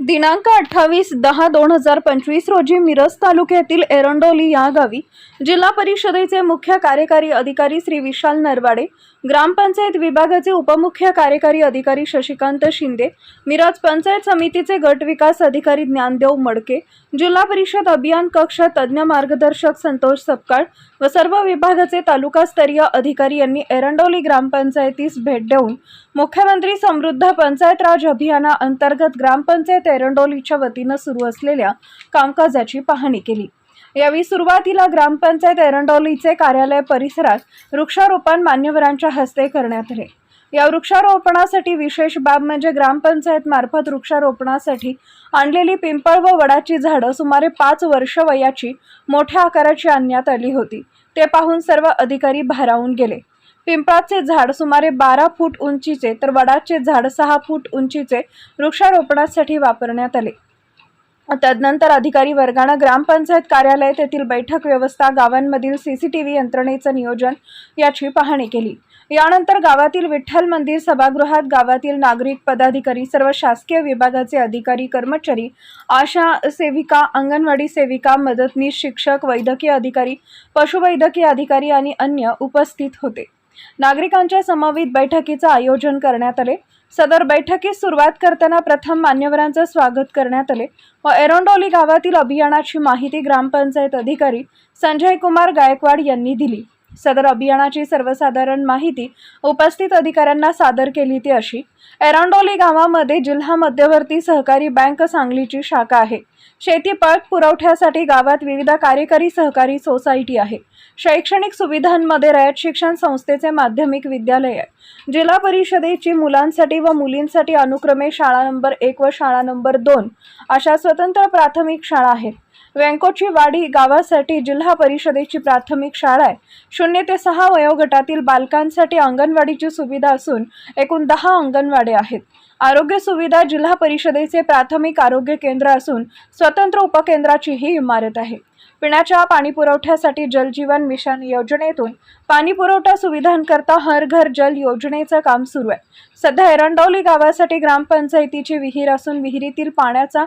दिनांक अठ्ठावीस दहा दोन हजार पंचवीस रोजी मिरज तालुक्यातील एरंडोली या गावी जिल्हा परिषदेचे मुख्य कार्यकारी अधिकारी श्री विशाल नरवाडे ग्रामपंचायत विभागाचे उपमुख्य कार्यकारी अधिकारी शशिकांत शिंदे मिरज पंचायत समितीचे गट विकास अधिकारी ज्ञानदेव मडके जिल्हा परिषद अभियान कक्ष तज्ज्ञ मार्गदर्शक संतोष सपकाळ व सर्व विभागाचे तालुकास्तरीय अधिकारी यांनी एरंडोली ग्रामपंचायतीस भेट देऊन मुख्यमंत्री समृद्ध पंचायत राज अभियाना अंतर्गत ग्रामपंचायत एरंडोलीच्या वतीनं सुरू असलेल्या कामकाजाची पाहणी केली. यावेळी सुरुवातीला ग्रामपंचायत एरंडोलीचे कार्यालय परिसरात वृक्षारोपण मान्यवरांच्या हस्ते करण्यात आले. या वृक्षारोपणासाठी विशेष बाब म्हणजे ग्रामपंचायत मार्फत वृक्षारोपणासाठी आणलेली पिंपळ व वडाची झाडं सुमारे पाच वर्ष वयाची मोठ्या आकाराची आणण्यात आली होती. ते पाहून सर्व अधिकारी भारावून गेले. पिंपळाचे झाड सुमारे बारा फूट उंचीचे तर वडाचे झाड सहा फूट उंचीचे वृक्षारोपणासाठी वापरण्यात आले. तदनंतर अधिकारी वर्गानं ग्रामपंचायत कार्यालय तेथील बैठक व्यवस्था गावांमधील सीसीटीव्ही यंत्रणेचं नियोजन याची पाहणी केली. यानंतर गावातील विठ्ठल मंदिर सभागृहात गावातील नागरिक पदाधिकारी सर्व शासकीय विभागाचे अधिकारी कर्मचारी आशा सेविका अंगणवाडी सेविका मदतनीस शिक्षक वैद्यकीय अधिकारी पशुवैद्यकीय अधिकारी आणि अन्य उपस्थित होते. नागरिकांच्या समवेत बैठकीचं आयोजन करण्यात आले. सदर बैठकीस सुरुवात करताना प्रथम मान्यवरांचं स्वागत करण्यात आले व एरोंडोली गावातील अभियानाची माहिती ग्रामपंचायत अधिकारी संजय कुमार गायकवाड यांनी दिली. सदर अभियानाची सर्वसाधारण माहिती उपस्थित अधिकाऱ्यांना सादर केली ती अशी. एरांडोली गावामध्ये जिल्हा मध्यवर्ती सहकारी बँक सांगलीची शाखा आहे. शेती पत पुरवठ्यासाठी गावात विविध कार्यकारी सहकारी सोसायटी आहे. शैक्षणिक सुविधांमध्ये रयत शिक्षण संस्थेचे माध्यमिक विद्यालय आहे. जिल्हा परिषदेची मुलांसाठी व मुलींसाठी अनुक्रमे शाळा नंबर एक व शाळा नंबर दोन अशा स्वतंत्र प्राथमिक शाळा आहेत. व्यंकोची वाडी गावासाठी जिल्हा परिषदेची प्राथमिक शाळा आहे. शून्य ते सहा वयोगटातील बालकांसाठी अंगणवाडीची सुविधा असून एकूण दहा अंगणवाडी आहेत. आरोग्य सुविधा जिल्हा परिषदेचे प्राथमिक आरोग्य केंद्र असून स्वतंत्र उपकेंद्राची ही इमारत आहे. पिण्याच्या पाणी पुरवठ्यासाठी जलजीवन मिशन योजनेतून पाणीपुरवठा सुविधांकरता हर घर जल योजनेचं काम सुरू आहे. सध्या एरंडौली गावासाठी ग्रामपंचायतीची विहीर असून विहिरीतील पाण्याचा